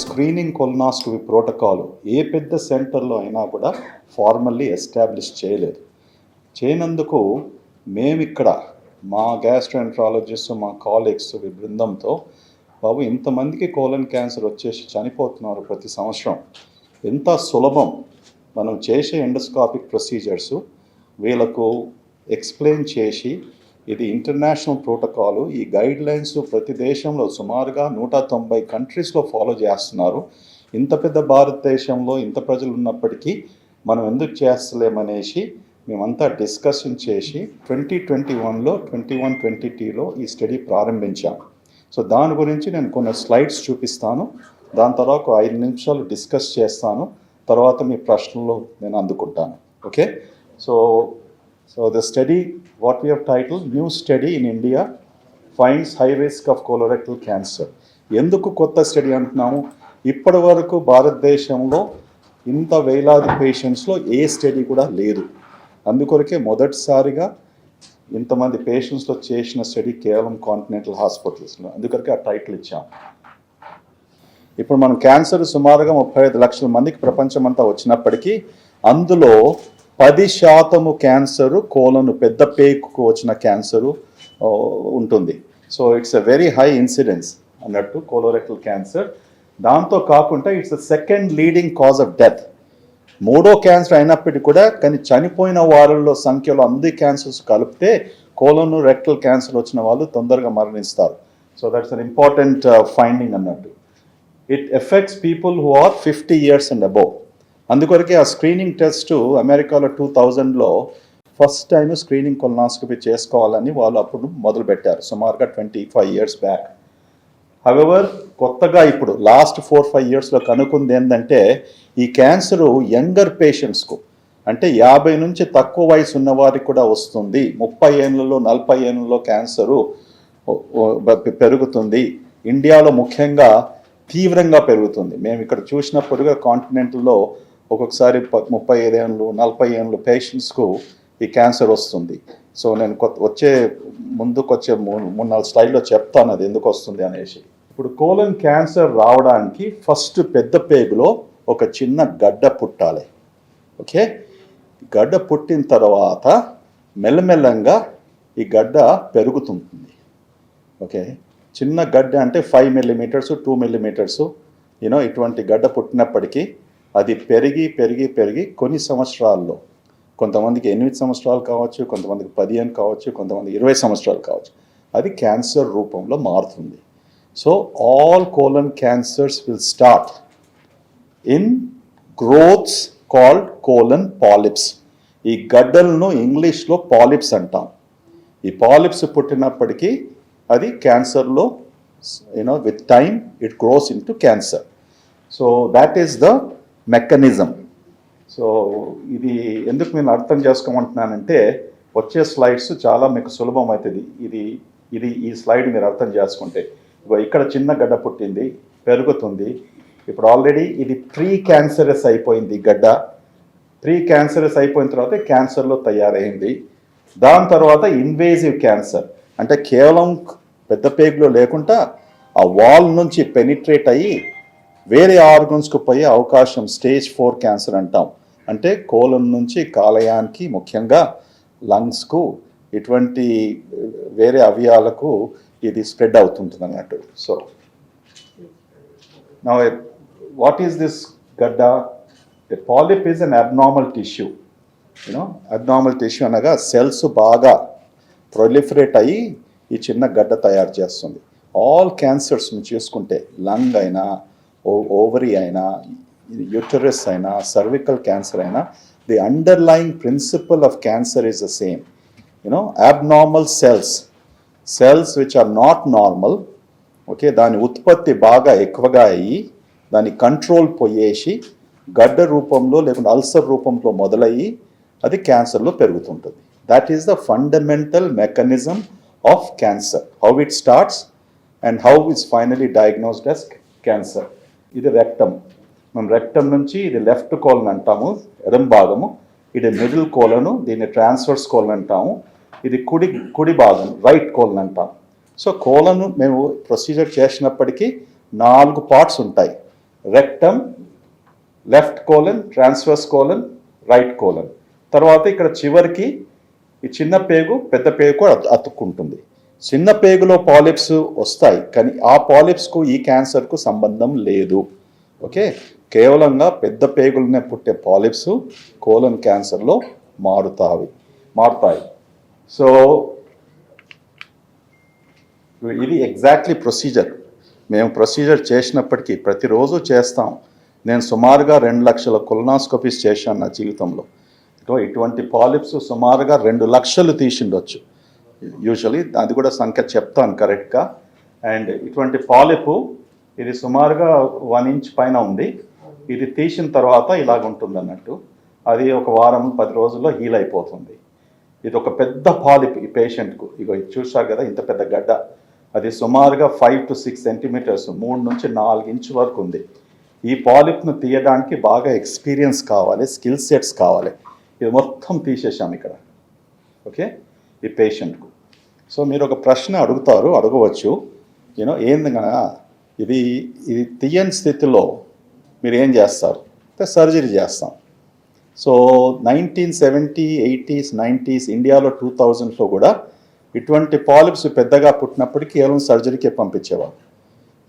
Screening కొలనాస్టమీ protocol ఏ పెద్ద సెంటర్లో అయినా కూడా ఫార్మల్లీ ఎస్టాబ్లిష్ చేయలేదు. చేయనందుకు మేమిక్కడ మా గ్యాస్ట్రోఎంట్రాలజిస్ట్ మా కాలీగ్స్ బృందంతో బాబు ఇంతమందికి కోలన్ క్యాన్సర్ వచ్చేసి చనిపోతున్నారు ప్రతి సంవత్సరం. ఎంత సులభం మనం చేసే ఎండోస్కాపిక్ ప్రొసీజర్స్ వీళ్ళకు ఎక్స్ప్లెయిన్ చేసి ఇది ఇంటర్నేషనల్ ప్రోటోకాల్ ఈ గైడ్ లైన్స్ ప్రతి దేశంలో సుమారుగా నూట తొంభై కంట్రీస్లో ఫాలో చేస్తున్నారు. ఇంత పెద్ద భారతదేశంలో ఇంత ప్రజలు ఉన్నప్పటికీ మనం ఎందుకు చేస్తలేమనేసి మేమంతా డిస్కషన్ చేసి ట్వంటీ ట్వంటీ వన్లో ట్వంటీ వన్ ట్వంటీ టీలో ఈ స్టడీ ప్రారంభించాం. సో దాని గురించి నేను కొన్ని స్లైడ్స్ చూపిస్తాను. దాని తర్వాత ఒక ఐదు నిమిషాలు డిస్కస్ చేస్తాను. తర్వాత మీ ప్రశ్నలు నేను అందుకుంటాను. Okay so so the study what we have title new study in India Finds High Risk of colorectal cancer ఎందుకు కొత్త స్టడీ అంటున్నాము? ఇప్పటి వరకు భారతదేశంలో ఇంత వేలాది పేషెంట్స్లో ఏ స్టడీ కూడా లేదు. అందుకొరకే మొదటిసారిగా ఇంతమంది పేషెంట్స్లో చేసిన స్టడీ కేవలం కాంటినెంటల్ హాస్పిటల్స్లో అందుకొరకే ఆ టైటిల్ ఇచ్చాం. ఇప్పుడు మనం క్యాన్సర్ సుమారుగా ముప్పై ఐదు లక్షల మందికి ప్రపంచమంతా వచ్చినప్పటికీ అందులో పది శాతము క్యాన్సరు కోలను పెద్ద పేకుకు వచ్చిన క్యాన్సరు ఉంటుంది. So it's a very high incidence అన్నట్టు కోలోరెక్టల్ క్యాన్సర్ దాంతో కాకుండా it's the second leading cause of death మూడో క్యాన్సర్ అయినప్పటికీ కూడా కానీ చనిపోయిన వారిలో సంఖ్యలో అన్ని క్యాన్సర్స్ కలిపితే కోలోన్ రెక్టల్ క్యాన్సర్ వచ్చిన వాళ్ళు తొందరగా మరణిస్తారు. So that's an important finding అన్నట్టు. It affects people who are fifty years and above అందుకొరకే ఆ స్క్రీనింగ్ టెస్ట్ అమెరికాలో టూ థౌజండ్లో ఫస్ట్ టైం స్క్రీనింగ్ కొలనాస్కోపీ చేసుకోవాలని వాళ్ళు అప్పుడు మొదలుపెట్టారు సుమారుగా twenty five years back however కొత్తగా ఇప్పుడు లాస్ట్ ఫోర్ ఫైవ్ ఇయర్స్లో కనుక్కుంది ఏంటంటే ఈ క్యాన్సరు యంగర్ పేషెంట్స్కు అంటే యాభై నుంచి తక్కువ వయసు ఉన్న వారికి కూడా వస్తుంది. ముప్పై ఏళ్ళలో నలభై ఏళ్ళలో క్యాన్సరు పెరుగుతుంది. ఇండియాలో ముఖ్యంగా తీవ్రంగా పెరుగుతుంది. మేము ఇక్కడ చూసినప్పుడుగా కాంటినెంట్లో ఒక్కొక్కసారి ప- ముప్పై ఐదేళ్ళు నలభై ఏళ్ళు పేషెంట్స్కు ఈ క్యాన్సర్ వస్తుంది. సో నేను కొత్త వచ్చే ముందుకు వచ్చే మూడు మూడు నాలుగు స్లైడ్లో చెప్తాను అది ఎందుకు వస్తుంది అనేసి. ఇప్పుడు కోలన్ క్యాన్సర్ రావడానికి ఫస్ట్ పెద్ద పేగులో ఒక చిన్న గడ్డ పుట్టాలి. ఓకే? గడ్డ పుట్టిన తర్వాత మెల్లమెల్లంగా ఈ గడ్డ పెరుగుతుంటుంది. ఓకే? చిన్న గడ్డ అంటే five millimetres two millimetres you know ఇటువంటి గడ్డ పుట్టినప్పటికీ అది పెరిగి పెరిగి పెరిగి కొన్ని సంవత్సరాల్లో. కొంతమందికి ఎనిమిది సంవత్సరాలు కావచ్చు కొంతమందికి పదిహేను కావచ్చు కొంతమందికి ఇరవై సంవత్సరాలు కావచ్చు. అది క్యాన్సర్ రూపంలో మారుతుంది. So all colon cancers will start in growths called colon polyps ఈ గడ్డలను ఇంగ్లీష్లో పాలిప్స్ అంటాం. ఈ పాలిప్స్ పుట్టినప్పటికీ అది క్యాన్సర్లో you know with time it grows into cancer so that is the mechanism so ఇది ఎందుకు నేను అర్థం చేసుకోమంటున్నానంటే వచ్చే స్లైడ్స్ చాలా మీకు సులభం అవుతుంది ఇది ఇది ఈ స్లైడ్ మీరు అర్థం చేసుకుంటే. ఇగో ఇక్కడ చిన్న గడ్డ పుట్టింది పెరుగుతుంది. ఇప్పుడు ఆల్రెడీ ఇది ప్రీ క్యాన్సరస్ అయిపోయింది గడ్డ. ప్రీ క్యాన్సరస్ అయిపోయిన తర్వాత క్యాన్సర్లో తయారైంది. దాని తర్వాత ఇన్వేజివ్ క్యాన్సర్. అంటే కేవలం పెద్ద పేగులో లేకుండా ఆ వాల్ నుంచి పెనిట్రేట్ అయ్యి వేరే ఆర్గన్స్కు పోయే అవకాశం స్టేజ్ ఫోర్ క్యాన్సర్ అంటాం. అంటే కోలం నుంచి కాలయానికి ముఖ్యంగా లంగ్స్కు ఇటువంటి వేరే అవయాలకు ఇది స్ప్రెడ్ అవుతుంటుంది అన్నట్టు సో నా వాట్ ఈస్ దిస్ గడ్డ? A polyp is an abnormal tissue you know abnormal tissue అనగా సెల్స్ బాగా ప్రొలిఫరేట్ అయ్యి ఈ చిన్న గడ్డ తయారు చేస్తుంది. ఆల్ క్యాన్సర్స్ చూసుకుంటే లంగ్ అయినా ఓవరీ అయినా యూటరస్ అయినా సర్వికల్ క్యాన్సర్ అయినా the underline principle of cancer is the same you know abnormal cells cells which are not normal okay దాని ఉత్పత్తి బాగా ఎక్కువగా అయ్యి దాని కంట్రోల్ పోయేసి గడ్డ రూపంలో లేకుంటే అల్సర్ రూపంలో మొదలయ్యి అది క్యాన్సర్లో పెరుగుతుంటుంది. That is the fundamental mechanism of cancer how it starts and how is finally diagnosed as cancer ఇది రెక్టమ్ మనం రెక్టమ్ నుంచి ఇది లెఫ్ట్ కోలన్ అంటాము ఎడం భాగము. ఇది మిడిల్ కోలను దీన్ని ట్రాన్స్ఫర్స్ కోలన్ అంటాము. ఇది కుడి కుడి భాగం రైట్ కోలన్ అంటాం సో కోలను మేము ప్రొసీజర్ చేసినప్పటికీ నాలుగు పార్ట్స్ ఉంటాయి. Rectum left colon transverse colon right colon తర్వాత ఇక్కడ చివరికి ఈ చిన్న పేగు పెద్ద పేగు కూడా అతుక్కుంటుంది. చిన్న పేగులో పాలిప్స్ వస్తాయి కానీ ఆ పాలిప్స్కు ఈ క్యాన్సర్కు సంబంధం లేదు. ఓకే? కేవలంగా పెద్ద పేగులనే పుట్టే పాలిప్స్ కోలన్ క్యాన్సర్లో మారుతాయి మారుతాయి. సో ఇది ఎగ్జాక్ట్లీ ప్రొసీజర్. మేము ప్రొసీజర్ చేసినప్పటికీ ప్రతిరోజు చేస్తాం. నేను సుమారుగా రెండు లక్షల కొలనాస్కోపీస్ చేశాను నా జీవితంలో. ఇటువంటి పాలిప్స్ సుమారుగా రెండు లక్షలు తీసిండొచ్చు. యూజువలీ అది కూడా సంఖ్య చెప్తాను కరెక్ట్గా అండ్ ఇటువంటి పాలిపు ఇది సుమారుగా వన్ ఇంచ్ పైన ఉంది. ఇది తీసిన తర్వాత ఇలాగ ఉంటుంది అన్నట్టు అది ఒక వారం పది రోజుల్లో హీల్ అయిపోతుంది. ఇది ఒక పెద్ద పాలిప్ ఈ పేషెంట్కు ఇక ఇది కదా ఇంత పెద్ద గడ్డ. అది సుమారుగా ఫైవ్ టు సిక్స్ సెంటీమీటర్స్ మూడు నుంచి నాలుగు ఇంచు వరకు ఉంది. ఈ పాలిప్ను తీయడానికి బాగా ఎక్స్పీరియన్స్ కావాలి స్కిల్ సెట్స్ కావాలి. ఇది మొత్తం తీసేసాం ఇక్కడ. ఓకే ఈ పేషెంట్కు సో మీరు ఒక ప్రశ్న అడుగుతారు అడగవచ్చు. యూనో ఏందనగా ఇది ఇది తీయని స్థితిలో మీరు ఏం చేస్తారు? అంటే సర్జరీ చేస్తాం. So nineteen seventy eighties nineties ఇండియాలో టూ థౌజండ్లో కూడా ఇటువంటి పాలిప్స్ పెద్దగా పుట్టినప్పటికీ కేవలం సర్జరీకి పంపించేవారు.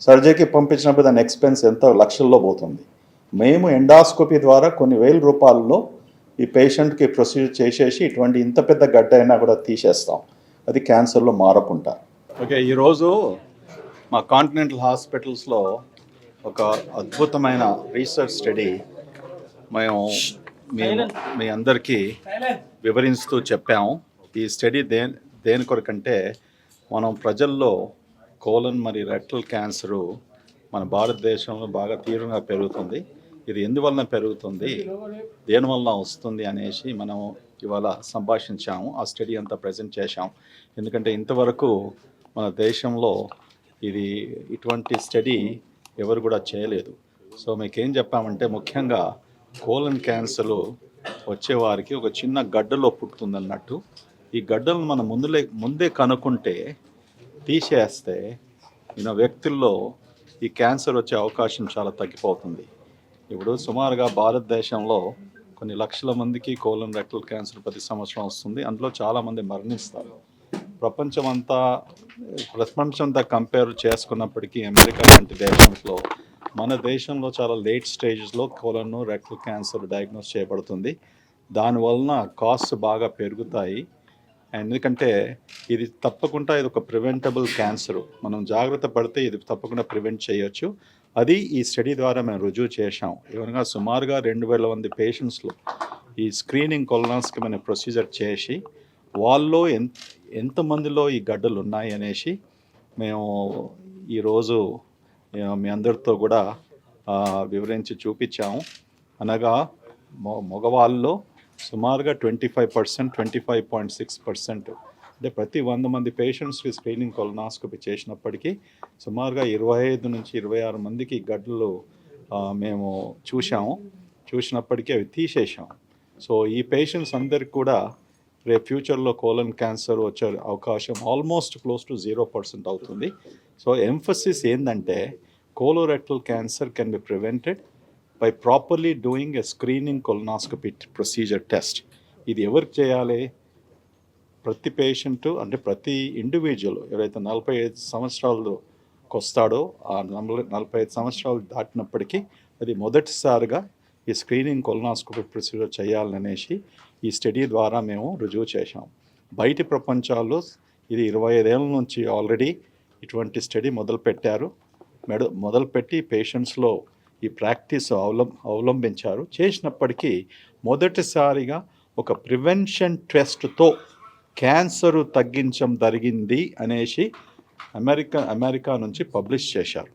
సర్జరీకి పంపించినప్పుడు దాని ఎక్స్పెన్స్ ఎంత? లక్షల్లో పోతుంది. మేము ఎండాస్కోపీ ద్వారా కొన్ని వేల రూపాయల్లో ఈ పేషెంట్కి ప్రొసీజర్ చేసేసి ఇటువంటి ఇంత పెద్ద గడ్డ అయినా కూడా తీసేస్తాం. అది క్యాన్సర్లో మారకుండా. ఓకే ఈరోజు మా కాంటినెంటల్ హాస్పిటల్స్లో ఒక అద్భుతమైన రీసెర్చ్ స్టడీ మేము మేము మీ అందరికీ వివరిస్తూ చెప్పాము ఈ స్టడీ దే దేని కొరకంటే మనం ప్రజల్లో కోలన్ మరియు రెక్టల్ క్యాన్సరు మన భారతదేశంలో బాగా తీవ్రంగా పెరుగుతుంది. ఇది ఎందువలన పెరుగుతుంది? దేనివల్ల వస్తుంది అనేసి మనం ఇవాళ సంభాషించాము ఆ స్టడీ అంతా ప్రజెంట్ చేశాం ఎందుకంటే ఇంతవరకు మన దేశంలో ఇది ఇటువంటి స్టడీ ఎవరు కూడా చేయలేదు. సో మీకేం చెప్పామంటే ముఖ్యంగా కోలన్ క్యాన్సర్ వచ్చేవారికి ఒక చిన్న గడ్డలో పుట్టుతుందన్నట్టు ఈ గడ్డలను మనం ముందులే ముందే కనుక్కుంటే తీసేస్తే ఈయన వ్యక్తుల్లో ఈ క్యాన్సర్ వచ్చే అవకాశం చాలా తగ్గిపోతుంది. ఇప్పుడు సుమారుగా భారతదేశంలో కొన్ని లక్షల మందికి కోలన్ రెక్టల్ క్యాన్సర్ ప్రతి సంవత్సరం వస్తుంది. అందులో చాలామంది మరణిస్తారు. ప్రపంచమంతా ప్రపంచంతో కంపేర్ చేసుకున్నప్పటికీ అమెరికా వంటి దేశంలో మన దేశంలో చాలా లేట్ స్టేజెస్లో కోలన్ రెక్టల్ క్యాన్సర్ డయాగ్నోస్ చేయబడుతుంది. దానివలన కాస్ట్ బాగా పెరుగుతాయి. ఎందుకంటే ఇది తప్పకుండా ఇది ఒక ప్రివెంటబుల్ క్యాన్సర్. మనం జాగ్రత్త పడితే ఇది తప్పకుండా ప్రివెంట్ చేయొచ్చు. అది ఈ స్టడీ ద్వారా మేము రుజువు చేశాం. ఏమనగా సుమారుగా రెండు వేల మంది పేషెంట్స్లో ఈ స్క్రీనింగ్ కొలనాస్కి మన ప్రొసీజర్ చేసి వాళ్ళలో ఎంత ఎంతమందిలో ఈ గడ్డలు ఉన్నాయి అనేసి మేము ఈరోజు మీ అందరితో కూడా వివరించి చూపించాము. అనగా మొ- మగవాళ్ళలో సుమారుగా twenty five percent twenty five point six percent అంటే ప్రతి వంద మంది పేషెంట్స్కి స్క్రీనింగ్ కొలనాస్కోపీ చేసినప్పటికీ సుమారుగా ఇరవై ఐదు నుంచి ఇరవై ఆరు మందికి గడ్డలు మేము చూసాము చూసినప్పటికీ అవి తీసేసాం సో ఈ పేషెంట్స్ అందరికి కూడా రేపు ఫ్యూచర్లో కోలన్ క్యాన్సర్ వచ్చే అవకాశం almost close to zero percent అవుతుంది. సో ఎంఫసిస్ ఏంటంటే colorectal cancer can be prevented by properly doing a screening colonoscopy procedure test ఇది ఎవరికి చేయాలి? ప్రతి పేషెంట్ అంటే ప్రతి ఇండివిజువల్ ఎవరైతే నలభై ఐదు సంవత్సరాలకు వస్తాడో ఆ నలభై నలభై ఐదు సంవత్సరాలు దాటినప్పటికీ అది మొదటిసారిగా ఈ స్క్రీనింగ్ కొలనాస్కోపీ ప్రొసీజర్ చేయాలనేసి ఈ స్టడీ ద్వారా మేము రుజువు చేశాం. బయటి ప్రపంచాల్లో ఇది ఇరవై ఐదేళ్ళ నుంచి ఆల్రెడీ ఇటువంటి స్టడీ మొదలుపెట్టారు. మెడ మొదలుపెట్టి పేషెంట్స్లో ఈ ప్రాక్టీస్ అవలం అవలంబించారు. చేసినప్పటికీ మొదటిసారిగా ఒక ప్రివెన్షన్ టెస్ట్తో క్యాన్సర్ తగ్గించడం జరిగింది అనేసి అమెరికా అమెరికా నుంచి పబ్లిష్ చేశారు.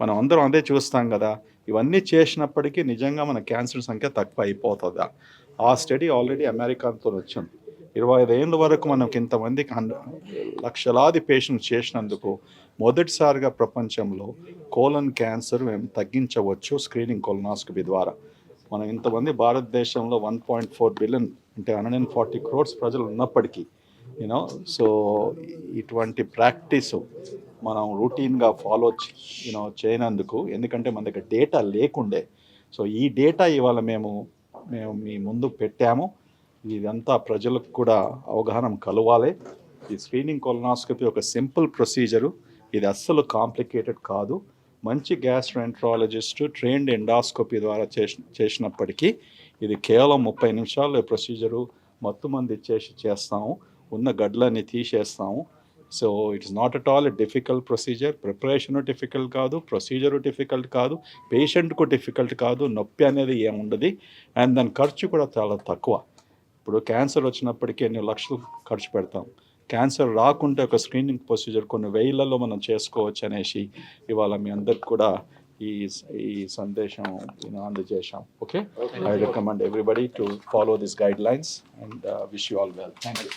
మనం అందరం అదే చూస్తాం కదా ఇవన్నీ చేసినప్పటికీ నిజంగా మన క్యాన్సర్ సంఖ్య తక్కువ అయిపోతుందా ఆ స్టడీ ఆల్రెడీ అమెరికాతో వచ్చింది. ఇరవై ఐదేళ్ళ వరకు మనకి ఇంతమందికి హండ్రె లక్షలాది పేషెంట్స్ చేసినందుకు మొదటిసారిగా ప్రపంచంలో కోలన్ క్యాన్సర్ మేము తగ్గించవచ్చు స్క్రీనింగ్ కోలనాస్కపీ ద్వారా. మనం ఇంతమంది భారతదేశంలో వన్ పాయింట్ ఫోర్ బిలియన్ అంటే హండ్రెడ్ అండ్ ఫార్టీ క్రోర్స్ ప్రజలు ఉన్నప్పటికీ యూనో సో ఇటువంటి ప్రాక్టీసు మనం రొటీన్గా ఫాలో యూనో చేయనందుకు ఎందుకంటే మన దగ్గర డేటా లేకుండే. సో ఈ డేటా ఇవాళ మేము మేము మీ ముందు పెట్టాము. ఇదంతా ప్రజలకు కూడా అవగాహన కలవాలి. ఈ స్క్రీనింగ్ కొలనాస్కోపీ ఒక సింపుల్ ప్రొసీజరు ఇది అస్సలు కాంప్లికేటెడ్ కాదు. మంచి గ్యాస్ట్రోఎంట్రాలజిస్ట్ ట్రైన్డ్ ఎండాస్కోపీ ద్వారా చేసినప్పటికీ ఇది కేవలం ముప్పై నిమిషాలు ప్రొసీజరు మత్తు మంది ఇచ్చేసి చేస్తాము. ఉన్న గడ్లన్నీ తీసేస్తాము. So it's not at all difficult procedure preparation difficult కాదు ప్రొసీజరు డిఫికల్ట్ కాదు పేషెంట్కు డిఫికల్ట్ కాదు నొప్పి అనేది ఏముండదు అండ్ దాని ఖర్చు కూడా చాలా తక్కువ. ఇప్పుడు క్యాన్సర్ వచ్చినప్పటికీ ఎన్ని లక్షలు ఖర్చు పెడతాం? క్యాన్సర్ రాకుంటే ఒక స్క్రీనింగ్ ప్రొసీజర్ కొన్ని వేలలో మనం చేసుకోవచ్చు అనేసి ఇవాళ మీ అందరికి కూడా ఈ ఈ సందేశం నేను అందజేశాం. Okay I recommend everybody to follow this guidelines and wish you all well thank you